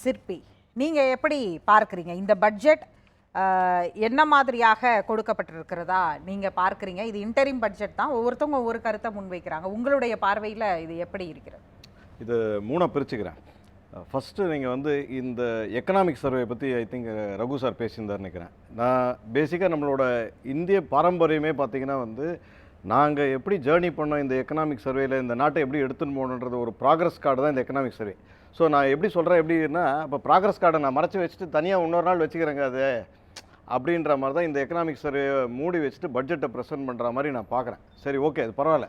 சிற்பி. நீங்கள் எப்படி பார்க்குறீங்க? இந்த பட்ஜெட் என்ன மாதிரியாக கொடுக்கப்பட்டிருக்கிறதா நீங்கள் பார்க்குறீங்க? இது இன்டரிம் பட்ஜெட் தான். ஒவ்வொருத்தவங்க ஒவ்வொரு கருத்தை முன்வைக்கிறாங்க. உங்களுடைய பார்வையில் இது எப்படி இருக்கிறது? இது மூணாக பிரிச்சுக்கிறேன். ஃபஸ்ட்டு நீங்கள் வந்து இந்த எக்கனாமிக் சர்வே பற்றி ஐ திங்க் ரகு சார் பேசியிருந்தார் நினைக்கிறேன். நான் பேசிக்காக நம்மளோட இந்திய பாரம்பரியமே பார்த்திங்கன்னா வந்து நாங்கள் எப்படி ஜேர்னி பண்ணோம் இந்த எக்கனாமிக் சர்வேயில் இந்த நாட்டை எப்படி எடுத்துன்னு போகணுன்றது ஒரு ப்ராக்ரஸ் கார்டு தான் இந்த எக்கனாமிக் சர்வே ஸோ நான் எப்படி சொல்கிறேன் எப்படின்னா இப்போ ப்ராக்ரஸ் கார்டை நான் மறைச்சி வச்சுட்டு தனியாக இன்னொரு நாள் வச்சுக்கிறேங்க அது. அப்படின்ற மாதிரி தான் இந்த எக்கனாமிக் சர்வே மூடி வச்சுட்டு பட்ஜெட்டை ப்ரெசென்ட் பண்ணுற மாதிரி நான் பார்க்குறேன் சரி ஓகே அது பரவாயில்ல.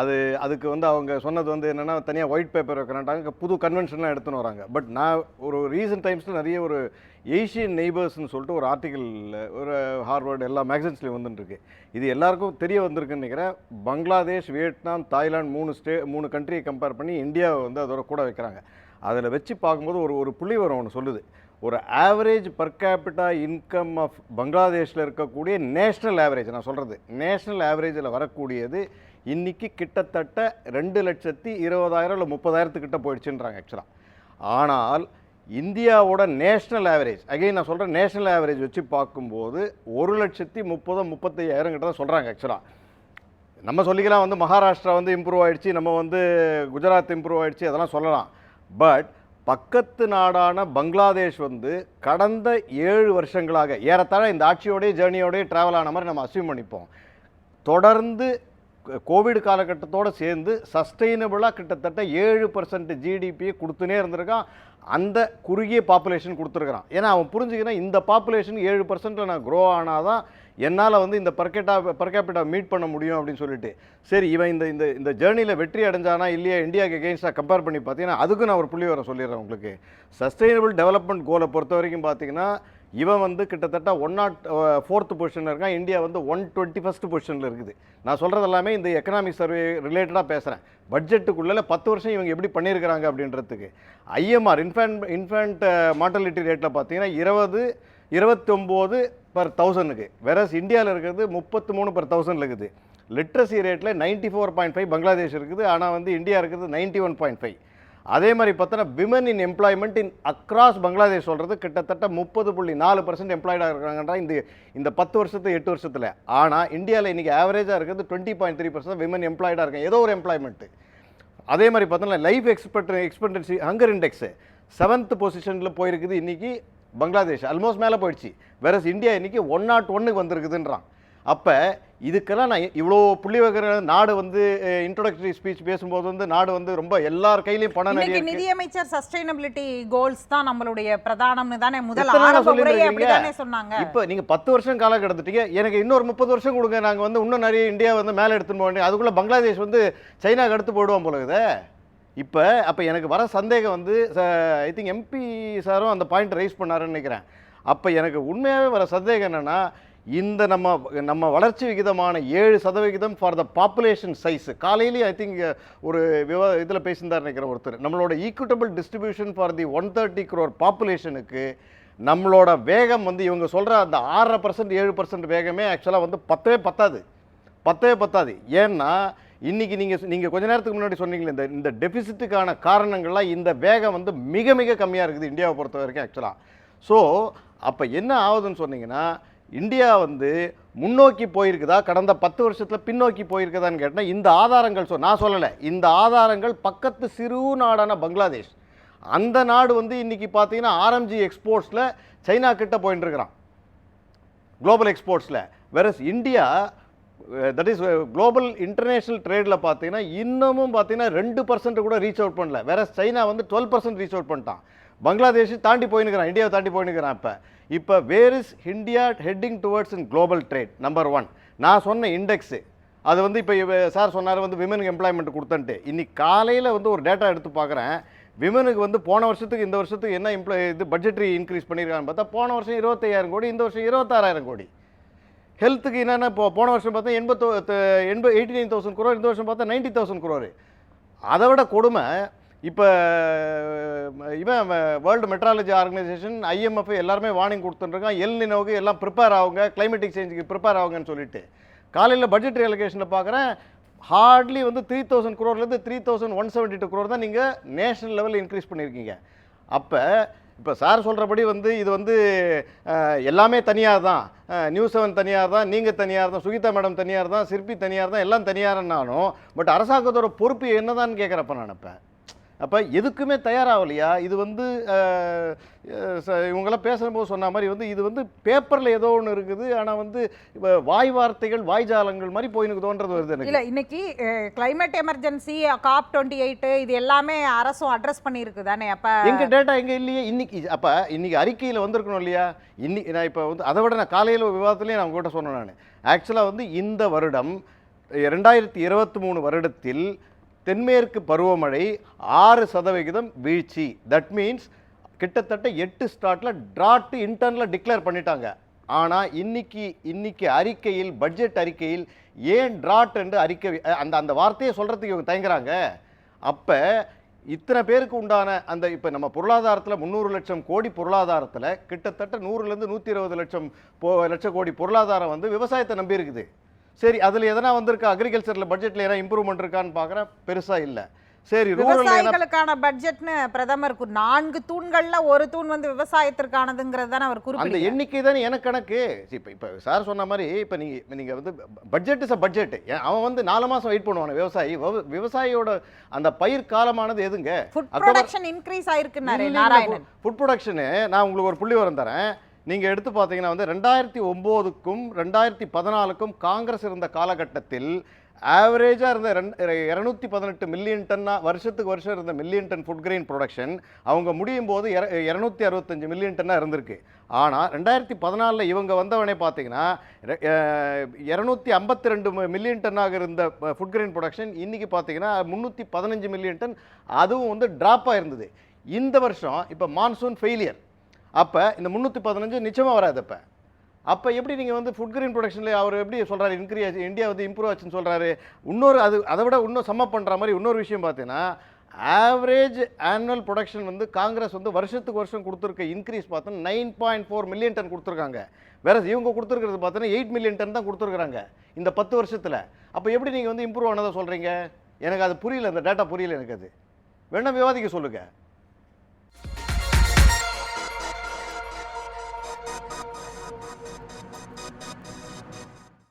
அது அதுக்கு வந்து அவங்க சொன்னது வந்து என்னென்னா தனியாக ஒயிட் பேப்பர் வைக்கிறாங்க புது கன்வென்ஷன்லாம் எடுத்துன்னு வராங்க. பட் நான் ஒரு ரீசன்ட் டைம்ஸில் நிறைய ஒரு ஏஷியன் நெய்பர்ஸ்னு சொல்லிட்டு ஒரு ஆர்டிக்கல் ஒரு ஹார்வர்டு எல்லா மேக்சின்ஸ்லேயும் வந்துட்டுருக்கு. இது எல்லாருக்கும் தெரிய வந்திருக்குன்னு நினைக்கிறேன். பங்களாதேஷ் வியட்நாம் தாய்லாந்து மூணு ஸ்டே மூணு கண்ட்ரியை கம்பேர் பண்ணி இந்தியாவை வந்து அதோட கூட வைக்கிறாங்க. அதில் வச்சு பார்க்கும்போது ஒரு ஒரு புள்ளி வரும் ஒன்று சொல்லுது. ஒரு average per capita income of பங்களாதேஷில் இருக்கக்கூடிய நேஷ்னல் ஆவரேஜ் நான் சொல்கிறது நேஷ்னல் ஆவரேஜில் வரக்கூடியது இன்றைக்கி கிட்டத்தட்ட ரெண்டு லட்சத்தி இருபதாயிரம் இல்லை முப்பதாயிரத்துக்கிட்ட போயிடுச்சுன்றாங்க ஆக்சுவலாக ஆனால் இந்தியாவோட நேஷ்னல் ஆவரேஜ் அகைன் நான் சொல்கிறேன் நேஷ்னல் ஆவரேஜ் வச்சு பார்க்கும்போது ஒரு லட்சத்தி முப்பதோ முப்பத்தையாயிரம் கிட்ட தான் சொல்கிறாங்க ஆக்சுவலாக நம்ம சொல்லிக்கலாம் வந்து மகாராஷ்டிரா வந்து இம்ப்ரூவ் ஆகிடுச்சு நம்ம வந்து குஜராத் இம்ப்ரூவ் ஆகிடுச்சு அதெல்லாம் சொல்லலாம். பட் பக்கத்து நாடான பங்களாதேஷ் வந்து கடந்த ஏழு வருஷங்களாக ஏறத்தாழ இந்த ஆட்சியோடய ஜேர்னியோடய ட்ராவல் ஆன மாதிரி நம்ம அசியூம் பண்ணிப்போம். தொடர்ந்து கோவிட் காலகட்டத்தோடு சேர்ந்து சஸ்டெயினபிளாக கிட்டத்தட்ட ஏழு பர்சன்ட் ஜிடிபியை கொடுத்துனே இருந்திருக்கான். அந்த குறுகிய பாப்புலேஷன் கொடுத்துருக்குறான். ஏன்னா அவன் புரிஞ்சுக்கினா இந்த பாப்புலேஷன் ஏழு பர்சன்ட்டில் நான் க்ரோ ஆனாதான் என்னால் வந்து இந்த பர்கெட்டா பர்கேபிட்டா மீட் பண்ண முடியும் அப்படின்னு சொல்லிட்டு. சரி இவன் இந்த இந்த இந்த ஜேர்னியில் வெற்றி அடைஞ்சானா இல்லையா இந்தியாவுக்கு எகெயின்ஸ்டாக கம்பேர் பண்ணி பார்த்தீங்கன்னா அதுக்கும் நான் ஒரு புள்ளி வர சொல்லிடுறேன் உங்களுக்கு. சஸ்டெயினபிள் டெவலப்மெண்ட் கோலை பொறுத்த வரைக்கும் பார்த்தீங்கன்னா இவன் வந்து கிட்டத்தட்ட ஒன் நாட் ஃபோர்த் பொசிஷனில் இருக்கான். இந்தியா வந்து ஒன் டுவெண்ட்டி ஃபஸ்ட்டு பொசிஷனில் இருக்குது. நான் சொல்கிறது எல்லாமே இந்த எக்கனாமிக் சர்வே ரிலேட்டடாக பேசுகிறேன் பட்ஜெட்டுக்குள்ளே பத்து வருஷம் இவங்க எப்படி பண்ணியிருக்கிறாங்க அப்படின்றதுக்கு. ஐஎம்ஆர் இன்ஃபேண்ட் இன்ஃபேண்ட் மார்டலிட்டி ரேட்டில் பார்த்தீங்கன்னா இருபது இருபத்தொம்போது பர் தௌசண்ட்னுக்கு வெரஸ் இந்தியாவில் இருக்கிறது முப்பத்து மூணு பர் தௌசண்ட் இருக்குது. லிட்ரஸி ரேட்டில் ninety four point five Bangladesh இருக்குது ஆனால் வந்து இந்தியா இருக்கிறது நைன்ட்டி ஒன் பாயிண்ட் ஃபைவ் அதே மாதிரி பார்த்தோன்னா women in employment in across Bangladesh சொல்கிறது கிட்டத்தட்ட முப்பது புள்ளி நாலு பர்சன்ட் எம்ப்ளாய்டாக இருக்காங்கன்றா இந்த இந்த பத்து வருஷத்து எட்டு வருஷத்தில். ஆனால் இந்தியாவில் இன்றைக்கி ஆவரேஜாக இருக்கிறது twenty point three percent women எம்ப்ளாய்டாக இருக்காங்க. ஏதோ ஒரு எம்ப்ளாய்மெண்ட்டு அதே மாதிரி பார்த்தோன்னா life expect expectancy hunger index seventh பொசிஷனில் போயிருக்குது இன்றைக்கி பங்களாதேஷ் ஆல்மோஸ்ட் மேலே போயிடுச்சு. வேறஸ் இந்தியா இன்றைக்கி ஒன் நாட் ஒன்னுக்கு வந்திருக்குதுன்றான். அப்போ இதுக்கெல்லாம் நான் இவ்வளோ புள்ளி வைக்கிற நாடு வந்து இன்ட்ரோடக்டரி ஸ்பீச் பேசும்போது வந்து நாடு வந்து ரொம்ப எல்லார் கையிலையும் பணம் நிறைய. நிதியமைச்சர் சஸ்டைனபிலிட்டி கோல்ஸ் தான் நம்மளுடைய பிரதானம்னு தானே முதல் சொன்னாங்க. இப்போ நீங்க பத்து வருஷம் காலம் கடந்துட்டீங்க. எனக்கு இன்னொரு முப்பது வருஷம் கொடுங்க. நாங்க வந்து இன்னும் நிறைய இந்தியா வந்து மேலே எடுத்துன்னு போக வேண்டிய அதுக்குள்ள பங்களாதேஷ் வந்து சைனாக்கு அடுத்து போயிடுவோம் போல இப்போ அப்போ எனக்கு வர சந்தேகம் வந்து ஐ திங்க் எம்பி சாரும் அந்த பாயிண்ட் ரைஸ் பண்ணாருன்னு நினைக்கிறேன். அப்போ எனக்கு உண்மையாகவே வர சந்தேகம் என்னென்னா இந்த நம்ம நம்ம வளர்ச்சி விகிதமான ஏழு சதவிகிதம் ஃபார் த பாப்புலேஷன் சைஸ் காலையிலேயே ஐ திங்க் ஒரு விவா இதில் பேசியிருந்தார் நினைக்கிறேன் ஒருத்தர். நம்மளோட equitable distribution for the one thirty crore பாப்புலேஷனுக்கு நம்மளோட வேகம் வந்து இவங்க சொல்கிற அந்த ஆறரை பர்சன்ட் ஏழு பர்சன்ட் வேகமே ஆக்சுவலாக வந்து பத்தவே பத்தாது. பத்தவே பத்தாது. ஏன்னா இன்னைக்கு நீங்கள் நீங்கள் கொஞ்ச நேரத்துக்கு முன்னாடி சொன்னீங்களே இந்த இந்த டெபிசிட்டுக்கான காரணங்கள்லாம் இந்த வேகம் வந்து மிக மிக கம்மியாக இருக்குது இந்தியாவை பொறுத்த வரைக்கும் ஆக்சுவலாக ஸோ அப்போ என்ன ஆகுதுன்னு சொன்னீங்கன்னா இந்தியா வந்து முன்னோக்கி போயிருக்குதா? கடந்த பத்து வருஷத்தில் பின்னோக்கி போயிருக்குதான்னு கேட்டால் இந்த ஆதாரங்கள் சொல் நான் சொல்லலை. இந்த ஆதாரங்கள் பக்கத்து சிறு நாடான பங்களாதேஷ். அந்த நாடு வந்து இன்றைக்கி பார்த்தீங்கன்னா ஆர்எம்ஜி எக்ஸ்போர்ட்ஸில் சைனா கிட்ட போயின்னு இருக்கிறான். Global எக்ஸ்போர்ட்ஸில் versus India that is global international ட்ரேடில் பார்த்தீங்கன்னா இன்னமும் பார்த்தீங்கன்னா ரெண்டு பர்சன்ட் கூட ரீச் அவுட் பண்ணல. வேற சைனா வந்து டுவெல் பர்சன்ட் ரீச் அவுட் பண்ணிட்டான். பங்களாதேஷ் தாண்டி போயினுக்கிறான் இந்தியாவை தாண்டி போயினுக்கிறான் இப்போ. இப்போ where is India heading towards in global trade number one நான் சொன்ன இண்டெக்ஸு அது வந்து இப்போ சார் சொன்னார் வந்து விமனுக்கு எம்ப்ளாய்மெண்ட் கொடுத்தன்ட்டு. இன்னைக்கு காலையில் வந்து ஒரு டேட்டா எடுத்து பார்க்குறேன் விமனுக்கு வந்து போன வருஷத்துக்கு இந்த வருஷத்துக்கு என்ன எம்ப்ளாய் இது பட்ஜெட்ரி இன்க்ரீஸ் பண்ணியிருக்காங்கன்னு பார்த்தா போன வருஷம் இருபத்தையாயிரம் கோடி இந்த வருஷம் இருபத்தாறாயிரம் கோடி. ஹெல்த்துக்கு என்னென்ன இப்போ போன வருஷம் பார்த்தா எண்பத்தோ எண்பது எயிட்டி நைன் தௌசண்ட் குரோர் இந்த வருஷம் பார்த்தா நைன்ட்டி தௌசண்ட் குரோர் அதை விட கொடுமை இப்போ இவன் வேர்ல்டு மெட்ராலஜி ஆர்கனைசேஷன் ஐஎம்எஃப் எல்லாருமே வார்னிங் கொடுத்துட்டுருக்கான். எல் நினோவுக்கு எல்லாம் ப்ரிப்பேர் ஆகுங்க கிளைமேட்டிக் சேஞ்சுக்கு ப்ரிப்பேர் ஆகுங்கன்னு சொல்லிட்டு. காலையில் பட்ஜெட் அலோகேஷனில் பார்க்குறேன் ஹார்ட்லி வந்து three thousand குரோர்லேருந்து three thousand one seventy two crore தான் நீங்கள் நேஷனல் லெவலில் இன்க்ரீஸ் பண்ணியிருக்கீங்க. அப்போ இப்போ சார் சொல்கிறபடி வந்து இது வந்து எல்லாமே தனியார் தான் நியூஸ் செவன் தனியார் தான் நீங்கள் தனியார் தான் சுகிதா மேடம் தனியார் தான் சிற்பி தனியார் தான் எல்லாம் தனியார்னாலும் பட் அரசாங்கத்தோட பொறுப்பு என்னதான்னு கேட்குறப்ப நினப்பேன். அப்போ எதுக்குமே தயாராகலையா? இது வந்து இவங்கெல்லாம் பேசும்போது சொன்ன மாதிரி வந்து இது வந்து பேப்பரில் ஏதோ ஒன்று இருக்குது. ஆனால் வந்து வாய் வார்த்தைகள் வாய்ஜாலங்கள் மாதிரி வருது எனக்கு. இல்ல இன்னைக்கு climate emergency COP twenty eight இது எல்லாமே அரசும் அட்ரஸ் பண்ணியிருக்கு தானே? அப்ப எங்க டேட்டா எங்க இல்லையே? இன்னைக்கு அப்ப இன்னைக்கு அறிக்கையில் வந்திருக்கணும் இல்லையா? இன்னைக்கு நான் இப்போ வந்து அதை விட நான் காலையில் விவாதத்துலேயே நான் உங்ககிட்ட சொன்னேன் நான். ஆக்சுவலாக வந்து இந்த வருடம் ரெண்டாயிரத்தி இருபத்தி மூணு வருடத்தில் தென்மேற்கு பருவமழை ஆறு சதவிகிதம் வீழ்ச்சி. தட் மீன்ஸ் கிட்டத்தட்ட எட்டு ஸ்டாட்டில் ட்ராட்டு இன்டர்னில் டிக்ளேர் பண்ணிட்டாங்க. ஆனால் இன்னைக்கு இன்னைக்கு அறிக்கையில் பட்ஜெட் அறிக்கையில் ஏன் டிராட் என்று அறிக்கை அந்த அந்த வார்த்தையை சொல்கிறதுக்கு இவங்க தயங்குறாங்க? அப்போ இத்தனை பேருக்கு உண்டான அந்த இப்போ நம்ம பொருளாதாரத்தில் முந்நூறு லட்சம் கோடி பொருளாதாரத்தில் கிட்டத்தட்ட நூறுலேருந்து நூற்றி இருபது லட்சம் போ லட்சம் கோடி பொருளாதாரம் வந்து விவசாயத்தை நம்பி இருக்குது. சரி அதில் எதனா வந்திருக்கா? அக்ரிகல்ச்சரில் பட்ஜெட்டில் எதனா இம்ப்ரூவ்மெண்ட் இருக்கான்னு பார்க்குறேன் பெருசாக இல்லை. சரி விவசாயிகளுக்கான பட்ஜெட்னு பிரதமர் நான்கு தூண்கள்ல ஒரு தூண் வந்து விவசாயத்திற்கானதுங்கிறது தானே அவர் அந்த குறிப்பிட்டு எண்ணிக்கை தானே எனக்கு கணக்கு. இப்போ இப்போ சார் சொன்ன மாதிரி இப்போ நீங்கள் நீங்கள் வந்து பட்ஜெட் இஸ் அ பட்ஜெட் அவன் வந்து நாலு மாதம் வெயிட் பண்ணுவான் விவசாயி. விவ- விவசாயியோட அந்த பயிர் காலமானது எதுங்க? ஃபுட் ப்ரொடக்ஷன் இன்க்ரீஸ் ஆயிருக்குன்னாரு நாராயணன். ஃபுட் ப்ரொடக்ஷனு நான் உங்களுக்கு ஒரு புள்ளி வரம் தரேன். நீங்கள் எடுத்து பார்த்தீங்கன்னா வந்து ரெண்டாயிரத்தி ஒம்போதுக்கும் ரெண்டாயிரத்தி பதினாலுக்கும் காங்கிரஸ் இருந்த காலகட்டத்தில் ஆவரேஜாக இருந்த ரெண் இரநூத்தி பதினெட்டு மில்லியன் டன்னா வருஷத்துக்கு வருஷம் இருந்த million ton food grain production அவங்க முடியும் போது இரநூத்தி அறுபத்தஞ்சு மில்லியன் டன்னாக இருந்திருக்கு. ஆனால் ரெண்டாயிரத்தி பதினாலில் இவங்க வந்தவனே பார்த்தீங்கன்னா இரநூத்தி ஐம்பத்தி ரெண்டு மில்லியன் டன்னாக இருந்த ஃபுட் கிரெயின் ப்ரொடக்ஷன் இன்றைக்கி பார்த்தீங்கன்னா முந்நூற்றி பதினஞ்சு மில்லியன் டன் அதுவும் வந்து ட்ராப் ஆயிருந்தது இந்த வருஷம் இப்போ மான்சூன் ஃபெயிலியர் அப்போ இந்த முந்நூற்றி பதினஞ்சு நிச்சயமாக வராது அப்போ. அப்போ எப்படி நீங்கள் வந்து ஃபுட் கிரீன் ப்ரொடக்ஷனில் அவர் எப்படி சொல்கிறாரு இன்க்ரீஸ் இந்தியா வந்து இம்ப்ரூவ் ஆச்சுன்னு சொல்கிறாரு இன்னொரு அது அதை விட இன்னும் சம்மப் பண்ணுற மாதிரி இன்னொரு விஷயம் பார்த்தீங்கன்னா ஆவரேஜ் ஆனுவல் ப்ரொடக்ஷன் வந்து காங்கிரஸ் வந்து வருஷத்துக்கு வருஷம் கொடுத்துருக்க இன்க்ரீஸ் பார்த்தோன்னா nine point four million ton கொடுத்துருக்காங்க. வேற இவங்க கொடுத்துருக்கிறது பார்த்தோன்னா எயிட் மில்லியன் டன் தான் கொடுத்துருக்குறாங்க இந்த பத்து வருஷத்தில். அப்போ எப்படி நீங்கள் வந்து இம்ப்ரூவ் ஆனதை சொல்கிறீங்க எனக்கு அது புரியல அந்த டேட்டா புரியல எனக்கு அது. வேணால் விவாதிக்க சொல்லுங்கள்